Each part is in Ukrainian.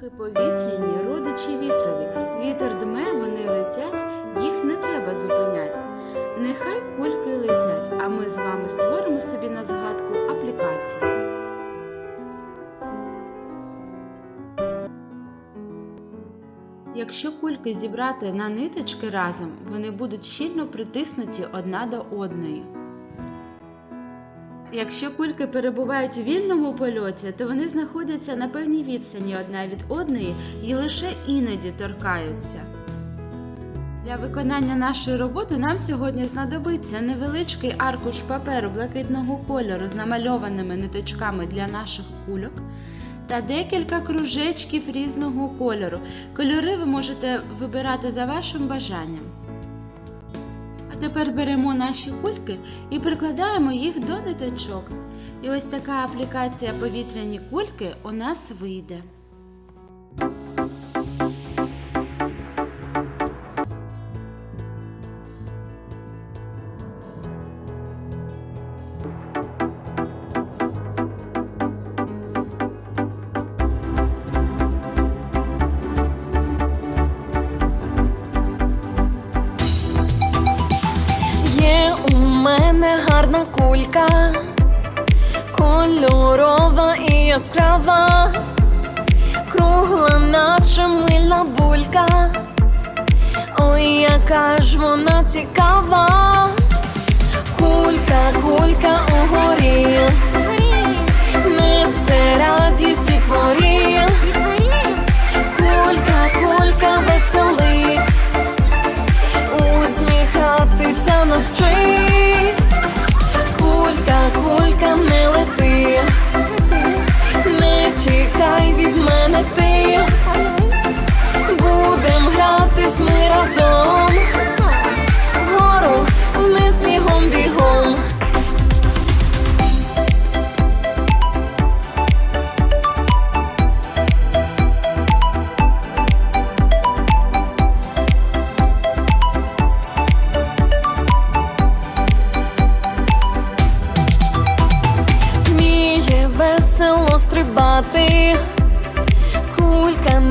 Кульки повітряні, родичі вітрові. Вітер дме, вони летять, їх не треба зупинять. Нехай кульки летять, а ми з вами створимо собі на згадку аплікацію. Якщо кульки зібрати на ниточки разом, вони будуть щільно притиснуті одна до одної. Якщо кульки перебувають у вільному польоті, то вони знаходяться на певній відстані одна від одної і лише іноді торкаються. Для виконання нашої роботи нам сьогодні знадобиться невеличкий аркуш паперу блакитного кольору з намальованими ниточками для наших кульок та декілька кружечків різного кольору. Кольори ви можете вибирати за вашим бажанням. Тепер беремо наші кульки і прикладаємо їх до ниточок. І ось така аплікація повітряні кульки у нас вийде. Гарна кулька, кольорова і яскрава, кругла, наче мильна булька. Ой, яка ж вона цікава, кулька, кулька угорі, несе радість і творі, кулька, кулька веселить усміхатися нас вчить. Чекай від мене ти. Будем гратись ми разом.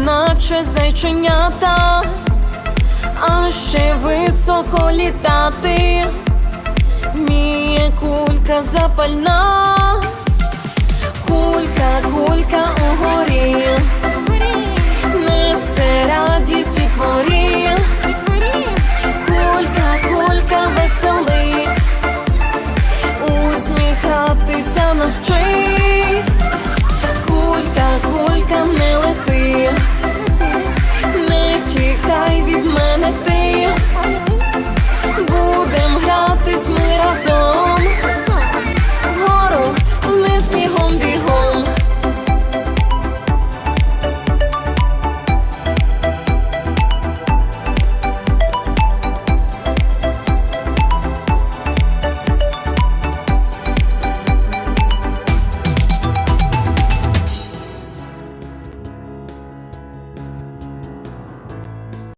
Наче зайченята, а ще високо літати, вміє кулька запальна, кулька, кулька угорі,